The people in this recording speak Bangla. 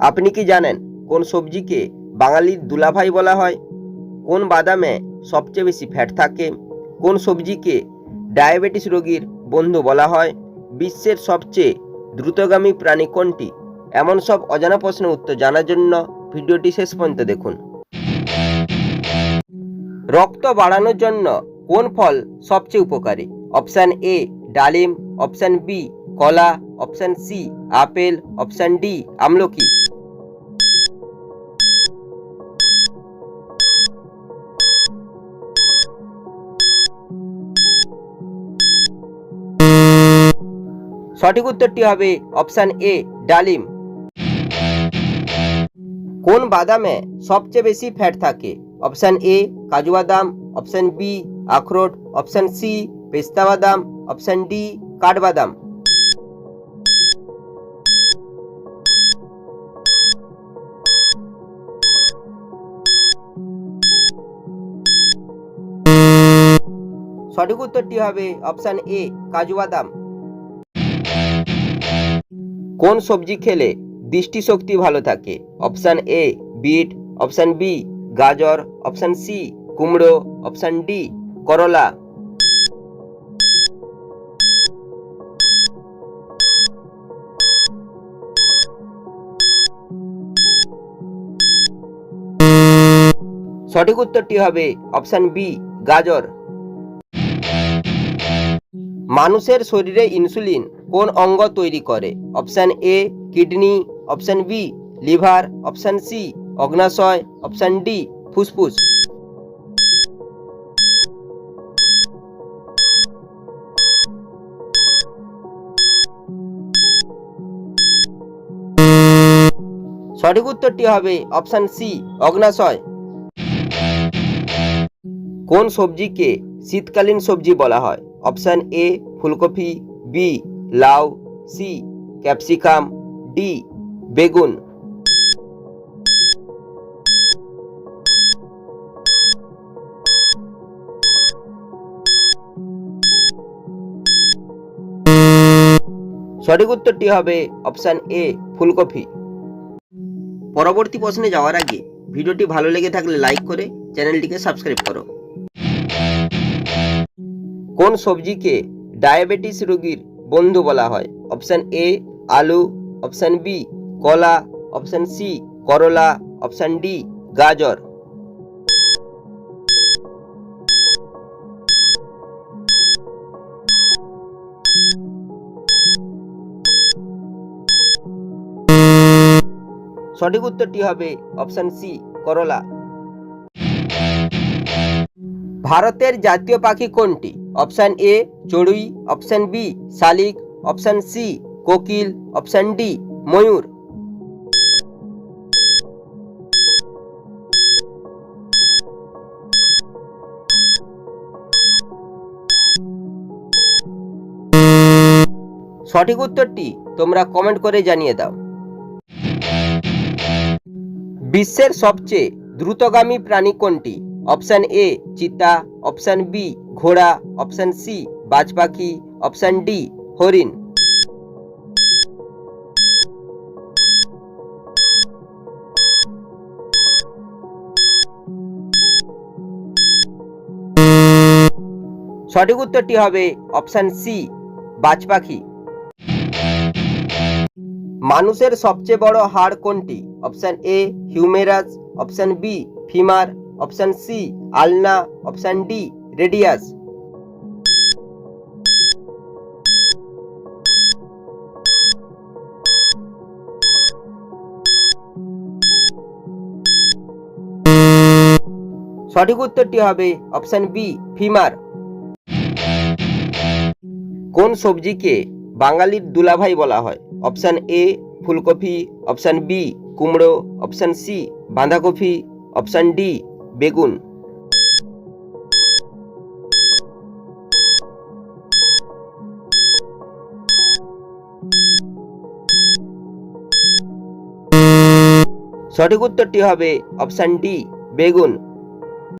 আপনি কি জানেন কোন সবজিকে বাঙালির দুলাভাই বলা হয়? কোন বাদামে সবচেয়ে বেশি ফ্যাট থাকে? কোন সবজিকে ডায়াবেটিস রোগীর বন্ধু বলা হয়? বিশ্বের সবচেয়ে দ্রুতগামী প্রাণী কোনটি? এমন সব অজানা প্রশ্নের উত্তর জানার জন্য ভিডিওটি শেষ পর্যন্ত দেখুন। রক্ত বাড়ানোর জন্য কোন ফল সবচেয়ে উপকারী? অপশান এ ডালিম। অপশান বি কলা। অপশান সি আপেল। অপশান ডি আমলকি। সঠিক উত্তরটি হবে অপশান এ ডালিম কোন বাদামে সবচেয়ে বেশি ফ্যাট থাকে অপশান এ কাজু বাদাম অপশান বি আখরোট অপশান সি পেস্তা বাদাম অপশান ডি কাঠবাদাম সঠিক উত্তরটি হবে অপশান এ কাজু বাদাম কোন সবজি খেলে দৃষ্টিশক্তি ভালো থাকে? Option A beet. Option B গাজর। অপশান সি কুমড়ো। অপশান ডি করলা। সঠিক উত্তরটি হবে অপশান বি গাজর। মানুষের শরীরে ইনসুলিন কোন অঙ্গ তৈরি করে? Option A kidney, option B liver, option C অগ্নাশয়, অপশান ডি ফুসফুস। সঠিক উত্তরটি হবে অপশান সি অগ্নাশয়। কোন সবজিকে শীতকালীন সবজি বলা হয়? অপশান এ, ফুলকপি, বি, লাউ, সি, ক্যাপসিকাম, ডি, বেগুন। সঠিক উত্তরটি হবে অপশান এ, ফুলকপি। পরবর্তী প্রশ্নে যাওয়ার আগে ভিডিওটি ভালো লেগে থাকলে লাইক করে চ্যানেলটিকে সাবস্ক্রাইব করো। কোন সবজিকে ডায়াবেটিস রোগীর বন্ধু বলা হয়? অপশান এ, আলু, অপশান বি, কলা, অপশান সি, করলা, অপশান ডি, গাজর। সঠিক উত্তরটি হবে অপশান সি, করলা। ভারতের জাতীয় পাখি কোনটি? অপশান এ চড়ুই অপশান বি শালিক অপশান সি কোকিল অপশান ডি ময়ূর সঠিক উত্তরটি তোমরা কমেন্ট করে জানিয়ে দাও। বিশ্বের সবচেয়ে দ্রুতগামী প্রাণী কোনটি? অপশান এ চিতা। অপশান বি ঘোড়া অপশান সি বাজ পাখি অপশান ডি হরিণ। সঠিক উত্তরটি হবে অপশান সি বাজ পাখি মানুষের সবচেয়ে বড় হাড় কোনটি? Option A humerus option B femur option C ulna option D radius সঠিক উত্তরটি হবে অপশান বি ফিমার কোন সবজিকে বাঙালির দুলাভাই বলা হয়? অপশান এ ফুলকপি। অপশান বি কুমড়ো। অপশান সি বাঁধাকপি। অপশান ডি বেগুন। সঠিক উত্তরটি হবে অপশান ডি বেগুন।